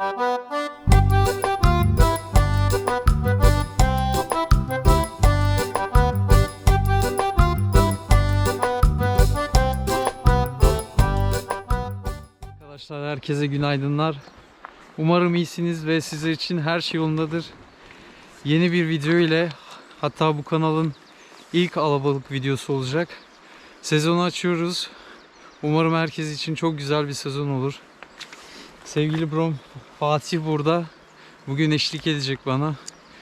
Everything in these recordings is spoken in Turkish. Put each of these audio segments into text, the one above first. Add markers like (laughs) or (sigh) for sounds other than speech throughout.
Arkadaşlar herkese günaydınlar. Umarım iyisiniz ve sizler için her şey yolundadır. Yeni bir video ile hatta bu kanalın ilk alabalık videosu olacak. Sezonu açıyoruz. Umarım herkes için çok güzel bir sezon olur. Sevgili brom Fatih burada. Bugün eşlik edecek bana.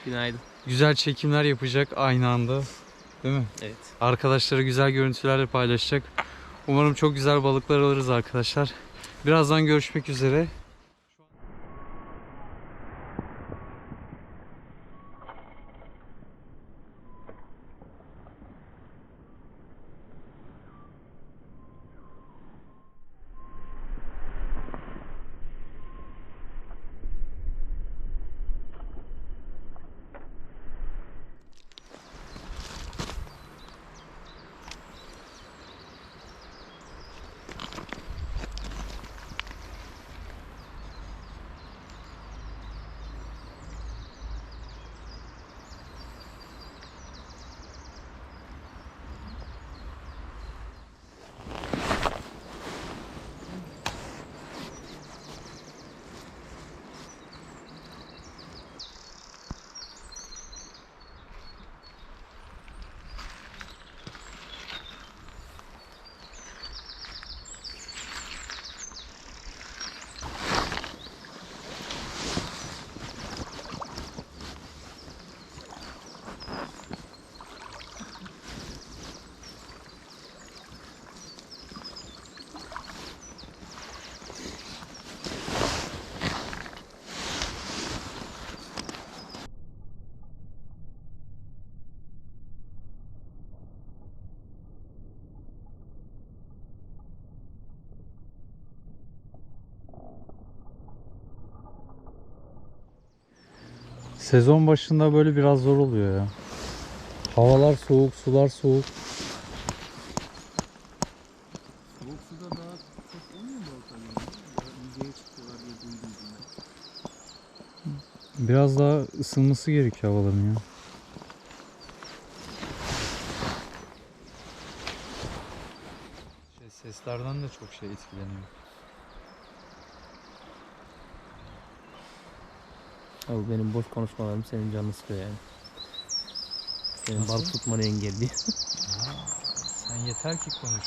Günaydın. Güzel çekimler yapacak aynı anda. Değil mi? Evet. Arkadaşlara güzel görüntülerle paylaşacak. Umarım çok güzel balıklar alırız arkadaşlar. Birazdan görüşmek üzere. Sezon başında böyle biraz zor oluyor ya. Havalar soğuk, sular soğuk. Soğuk suda daha çok olmuyor mu? Daha yüzeye çıkıyorlar diye duydum ben. Biraz daha ısınması gerekiyor havaların ya. Şey, seslerden de çok şey etkileniyor. Abi benim boş konuşmalarım senin canını sıkıyor yani. Senin Nasıl? balık tutmanı engelliyor. (laughs) Sen yeter ki konuş.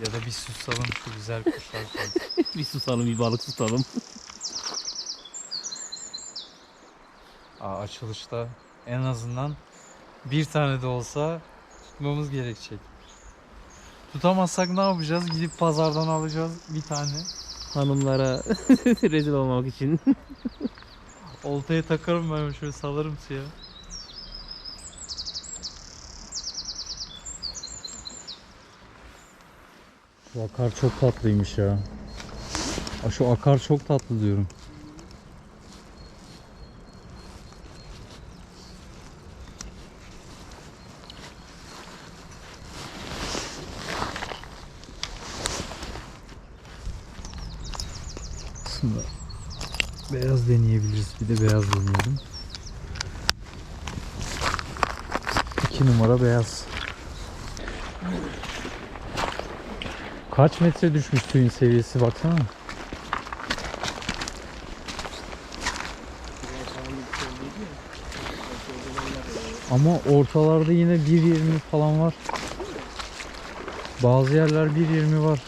Ya da bir susalım şu güzel kuşlar (laughs) bir susalım bir balık tutalım. Aa, açılışta en azından bir tane de olsa tutmamız gerekecek. Tutamazsak ne yapacağız? Gidip pazardan alacağız bir tane. Hanımlara (laughs) rezil olmamak için. (laughs) Oltaya takarım ben şöyle salarım suya. Bu akar çok tatlıymış ya. Şu akar çok tatlı diyorum. Aslında beyaz deneyebiliriz. Bir de beyaz deneyelim. 2 numara beyaz. Kaç metre düşmüş suyun seviyesi baksana. Ama ortalarda yine 1.20 falan var. Bazı yerler 1.20 var.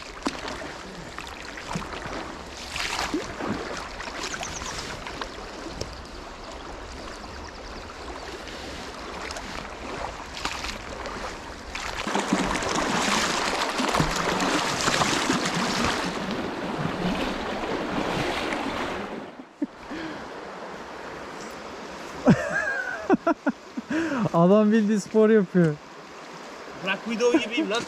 Adam bildiği spor yapıyor. Bırak video gibiyim lan.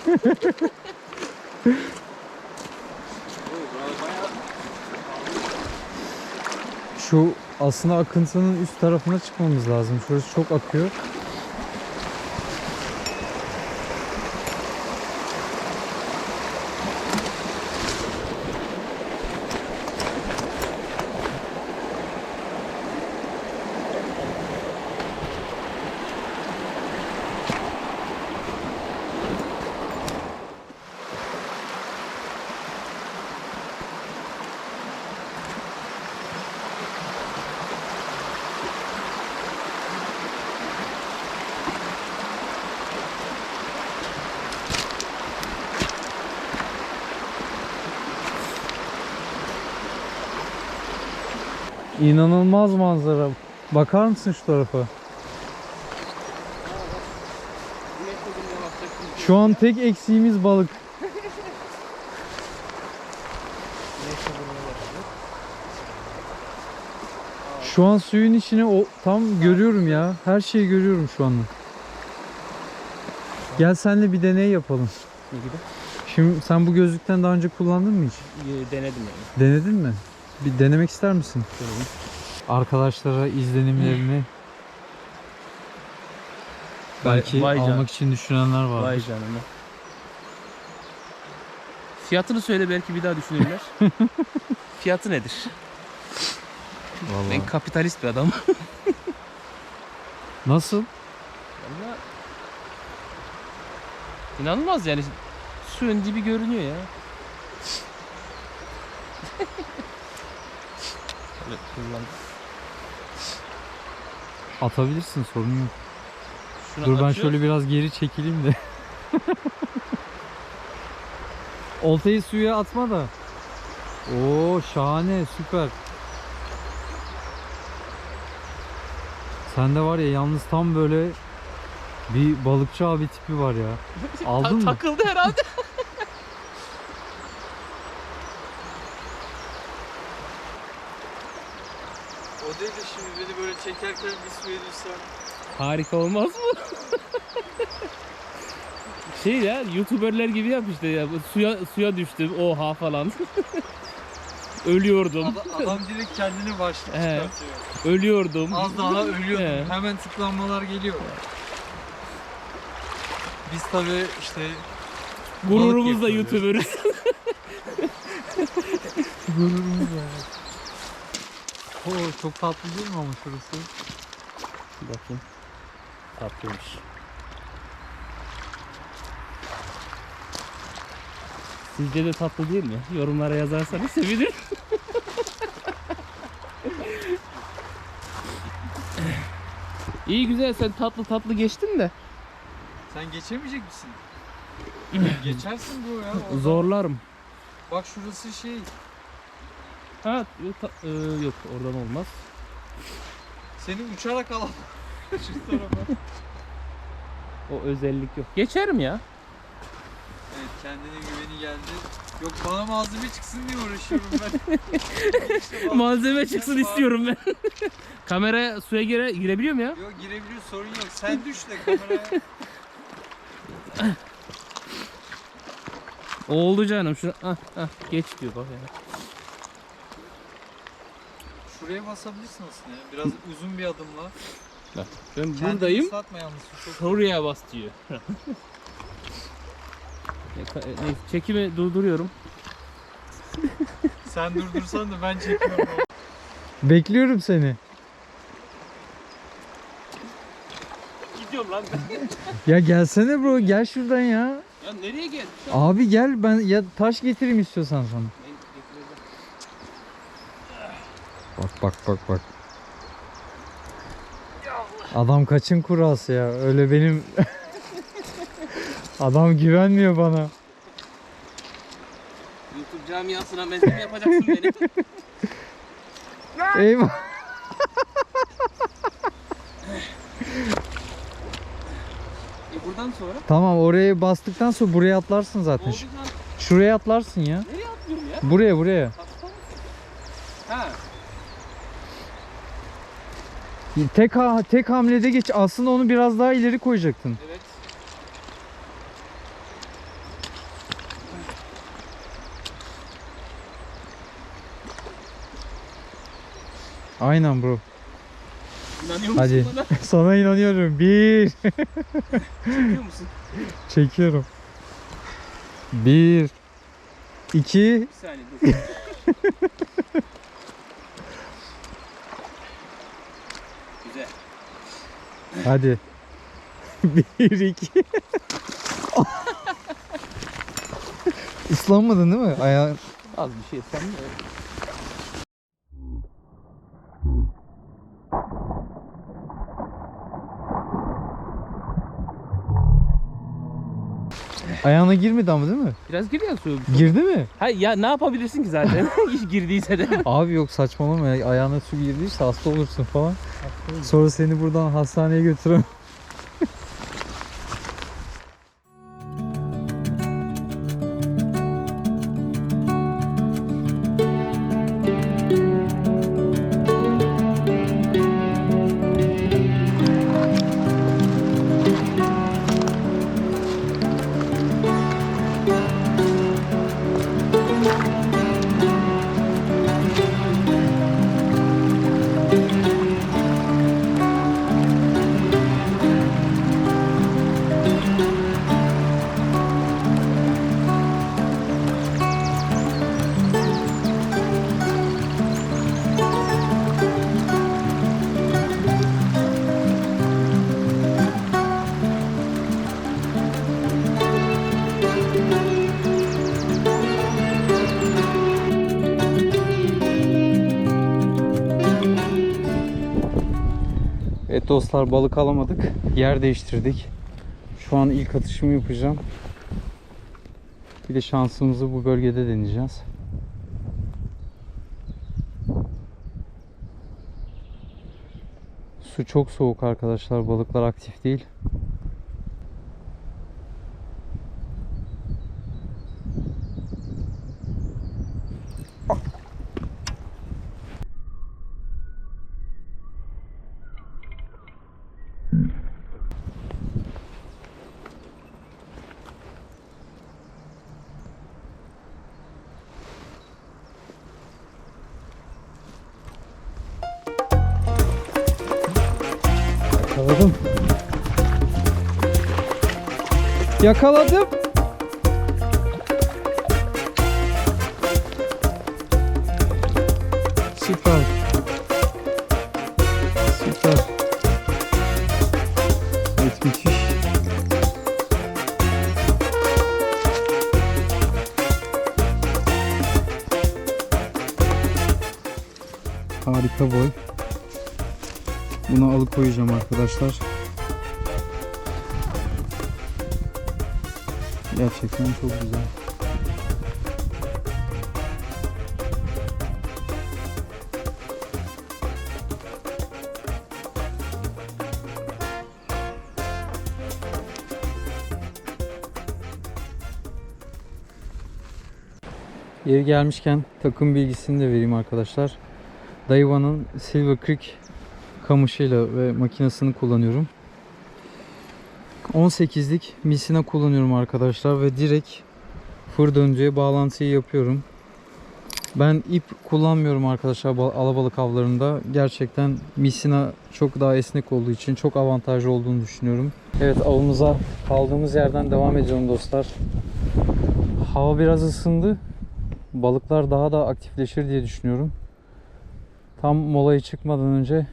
Şu aslında akıntının üst tarafına çıkmamız lazım. Şurası çok akıyor. İnanılmaz manzara. Bakar mısın şu tarafa? Şu an tek eksiğimiz balık. Şu an suyun içine o tam görüyorum ya. Her şeyi görüyorum şu anda. Gel senle bir deney yapalım. Ne gibi? Şimdi sen bu gözlükten daha önce kullandın mı hiç? Denedim yani. Denedin mi? Bir denemek ister misin? Denedim. Arkadaşlara izlenimlerini belki vay almak için düşünenler var. Vay canına. Fiyatını söyle belki bir daha düşünürler. (laughs) Fiyatı nedir? Vallahi. Ben kapitalist bir adamım. (laughs) Nasıl? Valla İnanılmaz yani suyun dibi görünüyor ya. (laughs) Böyle kullan. Atabilirsin sorun yok. Şunu Dur ben atıyor. şöyle biraz geri çekileyim de. Oltayı suya atma da. Oo şahane süper. Sende var ya yalnız tam böyle bir balıkçı abi tipi var ya. (laughs) Aldın mı? Takıldı herhalde. O değil de şimdi beni böyle çekerken bir suya düşsem. Harika olmaz mı? şey ya youtuberler gibi yap işte ya suya suya düştüm oha falan. (laughs) Ölüyordum. Adam, direkt kendini başlık He. çıkartıyor. Ölüyordum. Az daha ölüyordum. He. Hemen tıklanmalar geliyor. Biz tabi işte Gururumuz da Balık youtuberız. (laughs) gururumuz var. Oo, çok tatlı değil mi ama şurası? Bakayım. Tatlıymış. Sizce de tatlı değil mi? Yorumlara yazarsanız sevinirim. (laughs) İyi güzel sen tatlı tatlı geçtin de. Sen geçemeyecek misin? (laughs) Geçersin bu ya. oradan. Zorlarım. Bak şurası şey. Ha yok, ta- e, yok oradan olmaz. Seni uçarak al. (laughs) Şu tarafa. O özellik yok. Geçerim ya. Evet kendine güveni geldi. Yok bana malzeme çıksın diye uğraşıyorum ben. (laughs) İşte bak- Malzeme çıksın istiyorum ben. (laughs) Kamera suya gire, girebiliyor mu ya? Yok girebiliyor sorun yok. Sen düş de kameraya. Oldu canım. Şuna, ah, ah, geç diyor bak ya. Şuraya basabilirsin aslında ya. Biraz uzun bir adımla. Bak, ben Kendini buradayım. ıslatma yalnız. Çok... Şuraya bas diyor. Ya, (laughs) e, neyse, Çekimi durduruyorum. Sen durdursan da ben çekiyorum. Bekliyorum seni. Gidiyorum lan ben. (laughs) Ya gelsene bro gel şuradan ya. ya nereye gel? Abi gel ben ya taş getireyim istiyorsan sana. Bak bak bak. Adam kaçın kurası ya. Öyle benim (laughs) Adam güvenmiyor bana. YouTube camiasına mezun yapacaksın beni. (laughs) Eyvah. e buradan sonra Tamam oraya bastıktan sonra buraya atlarsın zaten. Şu-. Şuraya atlarsın ya. Nereye atlıyorum ya? Buraya buraya. Hasta mısın? Ha. Tek ha- tek hamlede geç. Aslında onu biraz daha ileri koyacaktın. Evet. Aynen bro. İnanıyor musun Hadi. bana? (laughs) Sana inanıyorum. Bir. Çekiyor musun? Çekiyorum. Bir. iki. Bir saniye dur. (laughs) Hadi. (laughs) Bir, iki. Islanmadın değil mi? Ayağın. Az bir şey sen? Ayağına girmedi ama değil mi? Biraz giriyor su. Girdi mi? Ha ya ne yapabilirsin ki zaten? (laughs) Hiç girdiyse de. Abi yok saçmalama ya. Ayağına su girdiyse hasta olursun falan. Sonra seni buradan hastaneye götürürüm. Dostlar balık alamadık. Yer değiştirdik. Şu an ilk atışımı yapacağım. Bir de şansımızı bu bölgede deneyeceğiz. Su çok soğuk arkadaşlar. Balıklar aktif değil. Yakaladım. Süper. Süper. Evet müthiş. Harika boy. Bunu alıkoyacağım arkadaşlar. Gerçekten çok güzel. Yeri gelmişken takım bilgisini de vereyim arkadaşlar. Daiwa'nın Silver Creek kamışıyla ve makinesini kullanıyorum. 18'lik misina kullanıyorum arkadaşlar ve direkt fır döndüğe bağlantıyı yapıyorum. Ben ip kullanmıyorum arkadaşlar bal- alabalık avlarında. Gerçekten misina çok daha esnek olduğu için çok avantajlı olduğunu düşünüyorum. Evet avımıza kaldığımız yerden devam ediyorum dostlar. Hava biraz ısındı. Balıklar daha da aktifleşir diye düşünüyorum. Tam molaya çıkmadan önce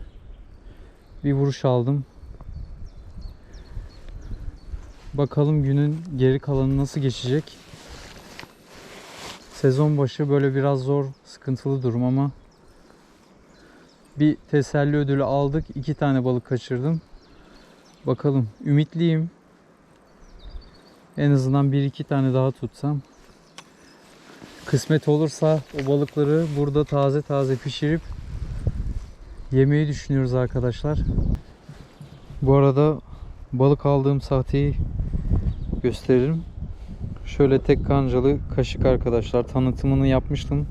bir vuruş aldım. Bakalım günün geri kalanı nasıl geçecek. Sezon başı böyle biraz zor, sıkıntılı durum ama bir teselli ödülü aldık. iki tane balık kaçırdım. Bakalım ümitliyim. En azından bir iki tane daha tutsam. Kısmet olursa o balıkları burada taze taze pişirip yemeyi düşünüyoruz arkadaşlar. Bu arada balık aldığım sahteyi gösteririm. Şöyle tek kancalı kaşık arkadaşlar. Tanıtımını yapmıştım.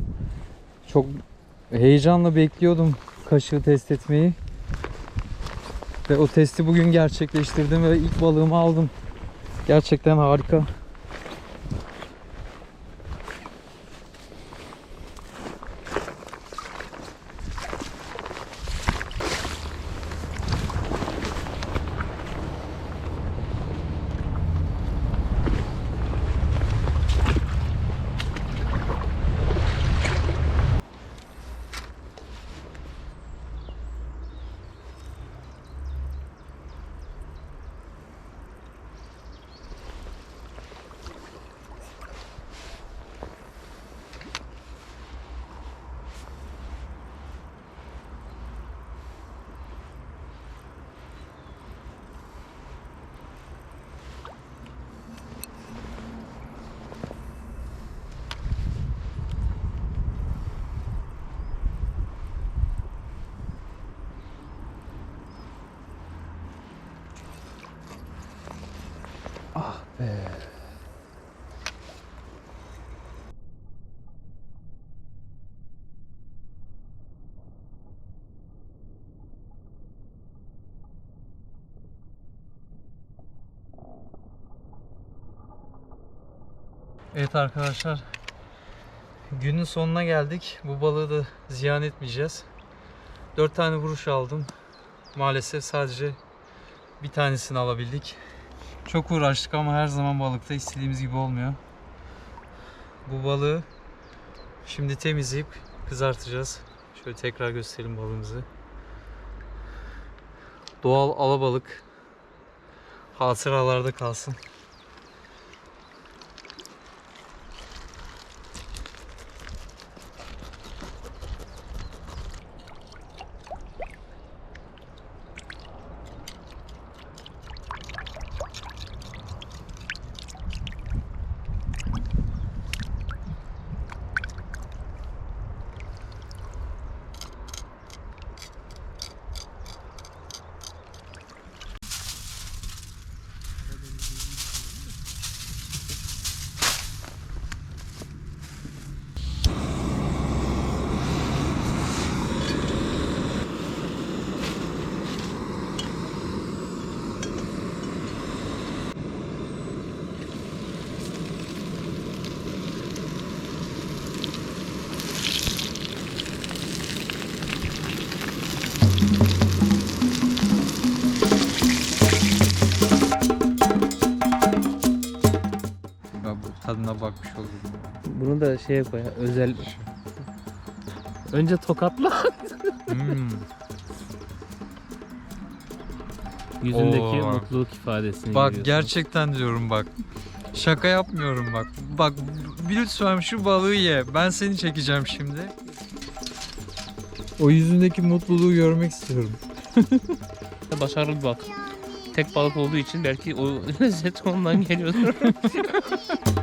Çok heyecanla bekliyordum kaşığı test etmeyi. Ve o testi bugün gerçekleştirdim ve ilk balığımı aldım. Gerçekten harika. Evet arkadaşlar. Günün sonuna geldik. Bu balığı da ziyan etmeyeceğiz. 4 tane vuruş aldım. Maalesef sadece bir tanesini alabildik. Çok uğraştık ama her zaman balıkta istediğimiz gibi olmuyor. Bu balığı şimdi temizleyip kızartacağız. Şöyle tekrar gösterelim balığımızı. Doğal alabalık hatıralarda kalsın. Bunu da şeye koy. Özel. Önce tokatla. Hmm. Yüzündeki Oo. mutluluk ifadesini Bak görüyorsun. gerçekten diyorum bak. Şaka yapmıyorum bak. Bak bir lütfen şu balığı ye. Ben seni çekeceğim şimdi. O yüzündeki mutluluğu görmek istiyorum. (laughs) Başarılı bir balık. Tek balık olduğu için belki o (laughs) lezzet ondan geliyordur. (laughs)